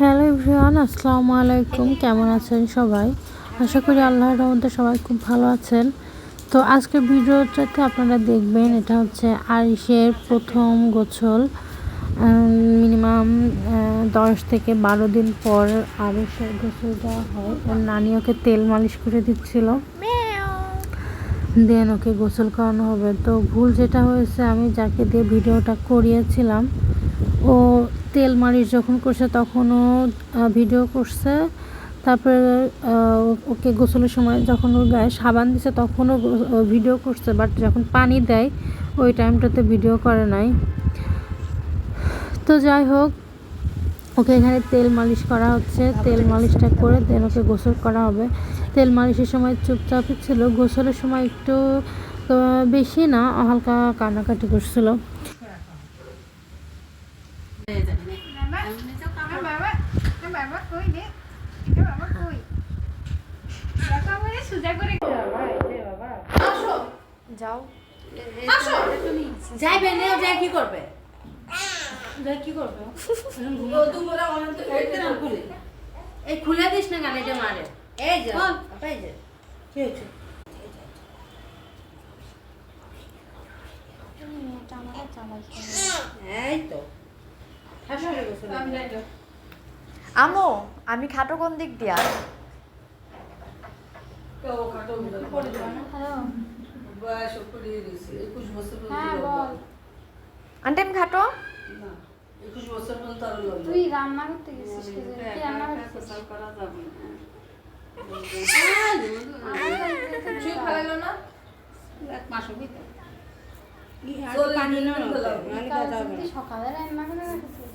Hello everyone, আসসালামু আলাইকুম। কেমন আছেন সবাই? আশা করি আল্লাহর রহমতে সবাই খুব ভালো আছেন। তো আজকের ভিডিওটাতে আপনারা দেখবেন, এটা হচ্ছে আরিসের প্রথম গোছল। মিনিমাম দশ থেকে বারো দিন পর আরিসের গোসল দেওয়া হয়। ওর নানি ওকে তেল মালিশ করে দিচ্ছিল। দেন ওকে গোসল করানো হবে। তো ভুল যেটা হয়েছে, আমি যাকে দিয়ে ভিডিওটা করিয়েছিলাম, ও তেল মালিশ যখন করছে তখনও ভিডিও করছে। তারপরে ওকে গোসলের সময় যখন ওর গায়ে সাবান দিছে তখনও ভিডিও করছে। বাট যখন পানি দেয়, ওই টাইমটাতে ভিডিও করে নাই। তো যাই হোক, ওকে এখানে তেল মালিশ করা হচ্ছে। তেল মালিশটা করে দেন ওকে গোসল করা হবে। তেল মালিশের সময় চুপচাপই ছিল। গোসলের সময় একটু বেশি না, হালকা কান্নাকাটি করছিল। যাও যাইবে না যাই কি করবে যাই কি করবে এই খুলে দিস না গান এটা মারে এই যে এই কি হয়েছে আমো আমি খাটো কোন দিক দিয়া? আন্টি আমি খাটো? তুই রান্না করতে গেছিস সকালে রান্না করে রেখেছিস?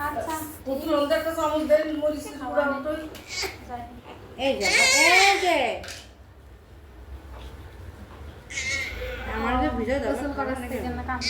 আচ্ছা। যে ভিজে গোসল করার জন্য কাম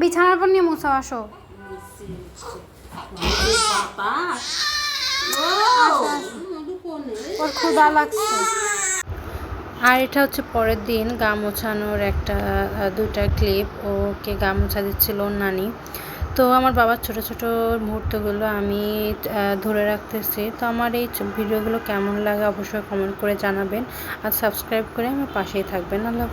বিছানার পর নিয়ে মুছাও, আসো। ওর ক্ষুধা লাগছে। আর এটা হচ্ছে পরের দিন গা মোছানোর একটা দুইটা ক্লিপ ওকে গা মোছা দিচ্ছিল ওর নানি। তো আমার বাবার ছোট ছোট মুহূর্তগুলো আমি ধরে রাখতেছি। তো আমার এই ভিডিওগুলো কেমন লাগে অবশ্যই কমেন্ট করে জানাবেন। আর সাবস্ক্রাইব করে আমার পাশেই থাকবেন। আল্লাহ